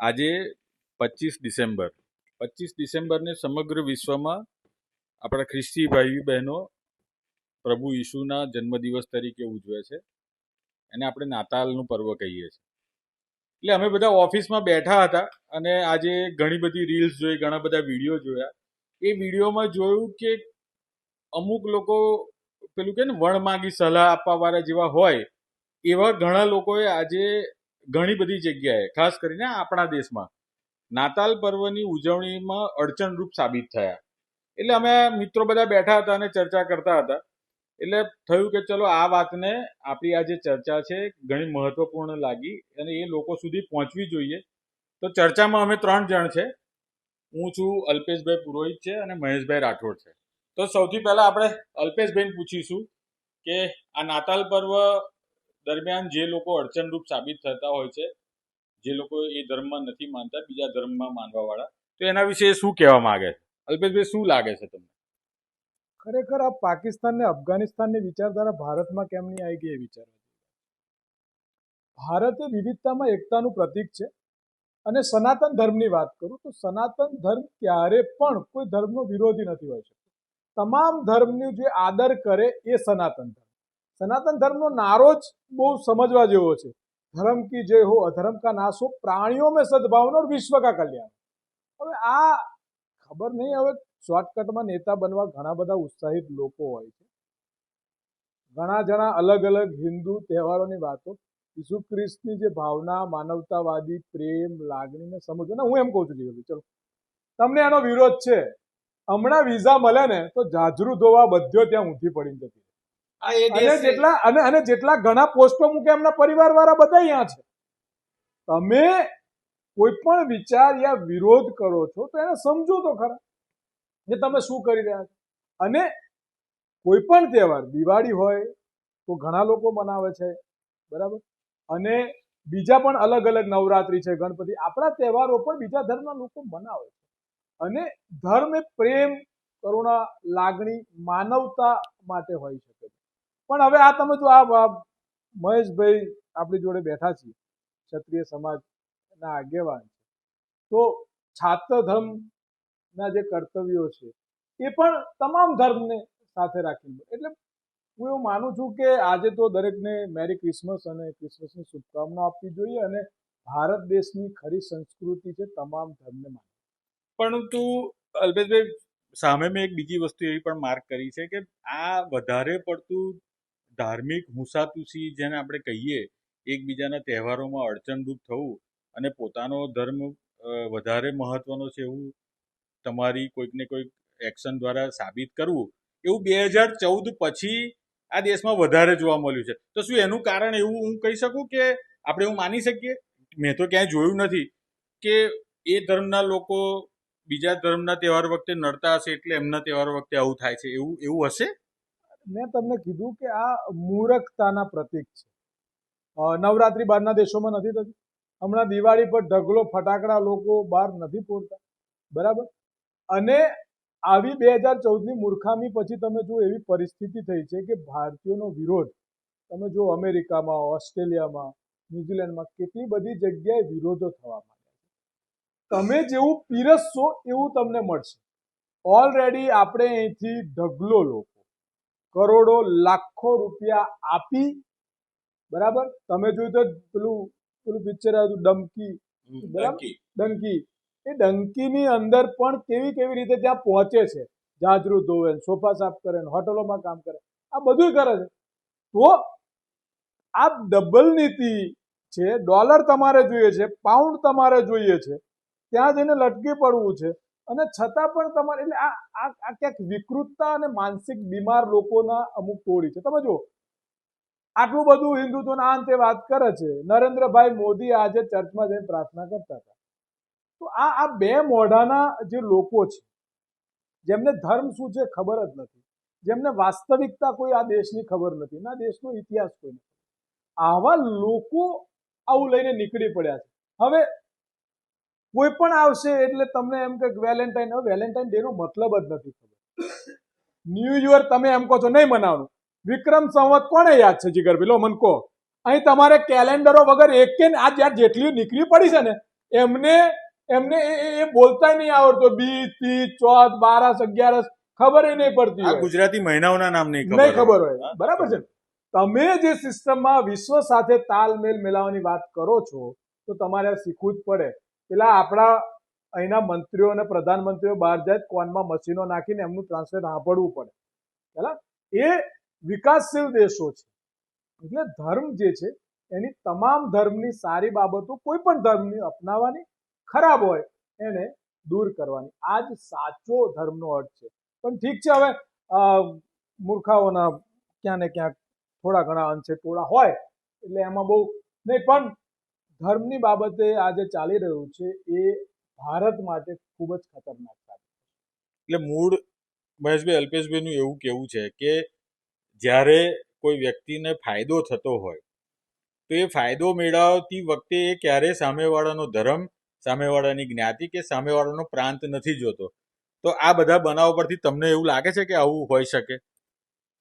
આજે પચીસ ડિસેમ્બર. પચીસ ડિસેમ્બરને સમગ્ર વિશ્વમાં આપણા ખ્રિસ્તી ભાઈ બહેનો પ્રભુ ઈશુના જન્મદિવસ તરીકે ઉજવે છે. એને આપણે નાતાલનું પર્વ કહીએ છીએ. એટલે અમે બધા ઓફિસમાં બેઠા હતા અને આજે ઘણી બધી રીલ્સ જોઈ, ઘણા બધા વીડિયો જોયા. એ વિડીયોમાં જોયું કે અમુક લોકો પેલું કે ને, વણમાગી સલાહ આપવા વાળા જેવા હોય, એવા ઘણા લોકોએ આજે ઘણી બધી જગ્યાએ, ખાસ કરીને આપણા દેશમાં. નાતાલ પર્વની ઉજવણીમાં અડચણરૂપ સાબિત થયા. એટલે અમે મિત્રો બધા બેઠા હતા અને ચર્ચા કરતા હતા. એટલે થયું કે ચલો આ વાતને આપણી આ જે ચર્ચા છે ઘણી મહત્વપૂર્ણ લાગી અને એ લોકો સુધી પહોંચવી જોઈએ. તો ચર્ચામાં અમે ત્રણ જણ છે. હું છું અલ્પેશભાઈ પુરોહિત છે અને મહેશભાઈ રાઠોડ છે. તો સૌથી પહેલા આપણે અલ્પેશભાઈને પૂછીશું કે આ નાતાલ પર્વ દરમિયાન જે લોકો અડચણરૂપ સાબિત થતા હોય છે, જે લોકો એ ધર્મમાં નથી માનતા, બીજા ધર્મમાં માનવા વાળા તો એના વિશે શું કહેવા માંગે છે? અલ્પેશભાઈ, શું લાગે છે તમને? ખરેખર આ પાકિસ્તાન ને અફઘાનિસ્તાનની વિચારધારા ભારતમાં કેમ નહીં આવી ગઈ એ વિચાર ભારત એ વિવિધતામાં એકતાનું પ્રતીક છે અને સનાતન ધર્મની વાત કરું તો સનાતન ધર્મ ક્યારે પણ કોઈ ધર્મનો વિરોધી નથી હોય શકતો. તમામ ધર્મનું જે આદર કરે એ સનાતન ધર્મ. સનાતન ધર્મનો નારો જ બહુ સમજવા જેવો છે. ધર્મ કી જય હો, અધર્મ કા નાશ હો, પ્રાણીઓ મેં સદભાવના વિશ્વ કા કલ્યાણ. હવે આ ખબર નહીં, હવે શોર્ટકટમાં નેતા બનવા ઘણા બધા ઉત્સાહિત લોકો હોય છે. ઘણા જણા અલગ અલગ હિન્દુ તહેવારોની વાતો ઈસુ ખ્રિસ્તની જે ભાવના, માનવતાવાદી, પ્રેમ, લાગણીને સમજો. ને, હું એમ કહું છું, જીગરભાઈ, ચલો. તમને એનો વિરોધ છે. હમણાં વિઝા મળે ને, તો જાજરૂ ધોવા બધ્યો ત્યાં ઊંધી પડીને જતી અને જેટલા અને અને જેટલા ઘણા પોસ્ટો મૂકે એમના પરિવાર વાળા બધા અહીંયા છે. તમે કોઈ પણ વિચાર યા વિરોધ કરો છો તો એને સમજો તો ખરા કે તમે શું કરી રહ્યા છો. અને કોઈ પણ તહેવાર દિવાળી હોય તો ઘણા લોકો મનાવે છે બરાબર? અને બીજા પણ અલગ અલગ નવરાત્રી છે ગણપતિ આપણા તહેવારો પણ બીજા ધર્મના લોકો મનાવે છે. અને ધર્મ એ પ્રેમ કરુણા લાગણી માનવતા માટે હોઈ શકે છે. પણ હવે આ તમે જો આ મહેશભાઈ આપણી જોડે બેઠા છીએ, ક્ષત્રિય સમાજના આગેવાન તો છાત્ર ધર્મના જે કર્તવ્યો છે, એ પણ તમામ ધર્મને સાથે રાખીને એટલે હું એવું માનું છું કે આજે તો દરેકને મેરી ક્રિસમસ અને ક્રિસમસની શુભકામના આપવી જોઈએ અને ભારત દેશની ખરી સંસ્કૃતિ છે તમામ ધર્મને માને પરંતુ અલ્પેશભાઈ, સામે મેં એક બીજી વસ્તુ એવી પણ માર્ક કરી છે કે આ વધારે પડતું ધાર્મિક હુસાતુસી જેને આપણે કહીએ, એકબીજાના તહેવારોમાં અડચણરૂપ થવું અને પોતાનો ધર્મ વધારે મહત્વનો છે એવું તમારી કોઈકને કોઈક એક્શન દ્વારા સાબિત કરવું, એવું બે હજાર ચૌદ પછી આ દેશમાં વધારે જોવા મળ્યું છે. તો શું એનું કારણ એવું હું કહી શકું કે આપણે એવું માની શકીએ? મેં તો ક્યાંય જોયું નથી કે એ ધર્મના લોકો બીજા ધર્મના તહેવાર વખતે નડતા હશે એટલે એમના તહેવાર વખતે આવું થાય છે. એવું એવું હશે? મેં તમને કીધું કે આ મૂરખતાના પ્રતીક છે. નવરાત્રી બહારના દેશોમાં નથી થતી. હમણાં દિવાળી પર ઢગલો ફટાકડા લોકો બહાર નથી પહોંચતા બરાબર? અને આવી બે હજાર ચૌદની મૂર્ખામી પછી તમે જો એવી પરિસ્થિતિ થઈ છે કે ભારતીયોનો વિરોધ. તમે જો અમેરિકામાં, ઓસ્ટ્રેલિયામાં, ન્યુઝીલેન્ડમાં કેટલી બધી જગ્યાએ વિરોધો થવા માંડ્યા તમે જેવું પીરસશો એવું તમને મળશે. ઓલરેડી આપણે અહીંથી ઢગલો લોકો કરોડો લાખો રૂપિયા આપી બરાબર? તમે જોયું તો પેલું પેલું પિક્ચર આવ્યું ડંકી. ડમકી બરાબર. ડંકી. એ ડંકીની અંદર પણ કેવી કેવી રીતે ત્યાં પહોંચે છે? જાજરૂ ધોવે સોફા સાફ કરે હોટલોમાં કામ કરે. આ બધું કરે છે. તો આ ડબલ નીતિ છે ડોલર તમારે જોઈએ છે પાઉન્ડ તમારે જોઈએ છે ત્યાં જઈને લટકી પડવું છે. અને છતાં પણ તમારે, એટલે આ આ ક્યાંક વિકૃતતા અને માનસિક બીમાર લોકોના અમુક ટોળી છે. તમે જુઓ, આટલું બધું હિન્દુત્વના અંતે વાત કરે છે. નરેન્દ્રભાઈ મોદી આજે ચર્ચમાં જઈને પ્રાર્થના કરતા હતા. તો આ આ બે મોઢાના જે લોકો છે, જેમને ધર્મ શું છે ખબર જ નથી. જેમને વાસ્તવિકતા કોઈ આ દેશની ખબર નથી. ના, દેશનો ઇતિહાસ કોઈ નથી. આવા લોકો આવું લઈને નીકળી પડ્યા છે. હવે કોઈ પણ આવશે એટલે તમને એમ કે વેલેન્ટાઇન વેલેન્ટાઇન ડે નો મતલબ જ નથી ખબર. ન્યૂ યર તમે એમ કહો છો નહીં મનાવવાનું. વિક્રમ સંવત કોને યાદ છે જીગર લો મન કહો. અહીં તમારે કેલેન્ડરો વગર એક આ જ્યાં જેટલી નીકળી પડી છે ને એમને એમને એ- એ- એ બોલતા નહીં આવડતો. બી તી ચોથ બારસ અગિયારસ ખબર નહીં પડતી ગુજરાતી મહિનાઓના નામ નહીં નહીં ખબર હોય. હોય. બરાબર છે તમે જે સિસ્ટમમાં વિશ્વ સાથે તાલમેલ મિલાવવાની વાત કરો છો તો તમારે શીખવું જ પડે. પેલા આપણા અહીંના મંત્રીઓ અને પ્રધાનમંત્રીઓ બહાર જાય, કોનમાં મશીનો નાખીને એમનું ટ્રાન્સલેટ સાંભળવું પડે. બરાબર એ વિકાસશીલ દેશો છે. એટલે ધર્મ જે છે, એની તમામ ધર્મની સારી બાબતો કોઈ પણ ધર્મની અપનાવવાની, ખરાબ હોય, એને દૂર કરવાની. આ જ સાચો ધર્મનો અર્થ છે. પણ ઠીક છે, હવે મૂર્ખાઓના ક્યાં ને ક્યાંક થોડા ઘણા અંશે ટોળા હોય, એટલે એમાં બહુ નહીં, પણ ધર્મની બાબતે આ જે ચાલી રહ્યું છે એ ભારત માટે ખૂબ જ ખતરનાક સાબિત એટલે મૂળ મહેશભાઈ અલ્પેશભાઈનું એવું કેવું છે કે જ્યારે કોઈ વ્યક્તિને ફાયદો થતો હોય તો એ ફાયદો મેળવતી વખતે એ ક્યારે સામેવાળાનો ધર્મ સામેવાળાની જ્ઞાતિ કે સામેવાળાનો પ્રાંત નથી જોતો. તો આ બધા બનાવ પરથી તમને એવું લાગે છે કે આવું હોઈ શકે?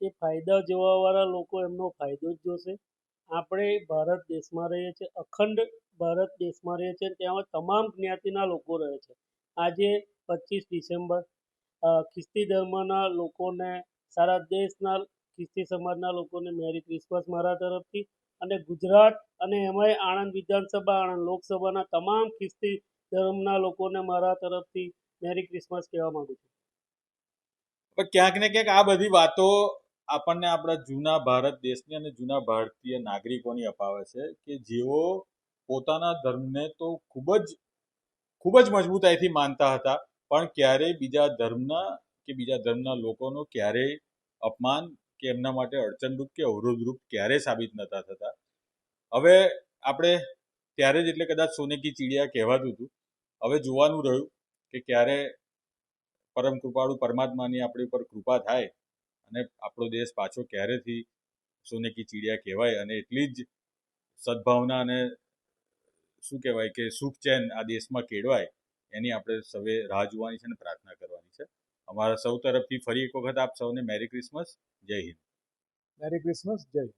એ ફાયદા જોવાવાળા લોકો એમનો ફાયદો જ જોશે. આપણે ભારત દેશમાં રહીએ છીએ, અખંડ ભારત દેશમાં રહીએ છીએ, ત્યાં તમામ જ્ઞાતિના લોકો રહે છે. આજે પચીસ ડિસેમ્બર ખ્રિસ્તી ધર્મના લોકોને, સારા દેશના ખ્રિસ્તી સમાજના લોકોને મેરી ક્રિસમસ મારા તરફથી અને ગુજરાત અને એમાંય આણંદ વિધાનસભા, આણંદ લોકસભાના તમામ ખ્રિસ્તી ધર્મના લોકોને મારા તરફથી મેરી ક્રિસમસ કહેવા માંગુ છું. ક્યાંક ને ક્યાંક આ બધી વાતો આપણને આપણા જૂના ભારત દેશની અને જૂના ભારતીય નાગરિકોની અપાવે છે કે જેઓ પોતાના ધર્મને તો ખૂબ જ ખૂબ જ મજબૂતાઈથી માનતા હતા, પણ ક્યારેય બીજા ધર્મના કે બીજા ધર્મના લોકોનો ક્યારેય અપમાન કે એમના માટે અડચણરૂપ કે અવરોધરૂપ ક્યારેય સાબિત નતા થતા. હવે આપણે ત્યારે જ એટલે કદાચ સોને કી ચીડિયા કહેવાતું હતું. હવે જોવાનું રહ્યું કે ક્યારે પરમ કૃપાળુ પરમાત્માની આપણી ઉપર કૃપા થાય અને આપણો દેશ પાછો ક્યારેથી સોને કી ચીડિયા કહેવાય અને એટલી જ સદભાવના અને શું કહેવાય કે સુખ ચેન આ દેશમાં કેળવાય, એની આપણે સૌએ રાહ જોવાની છે અને પ્રાર્થના કરવાની છે અમારા સૌ તરફથી ફરી એક વખત આપ સૌને મેરી ક્રિસમસ, જય હિન્દ મેરી ક્રિસમસ, જય હિન્દ.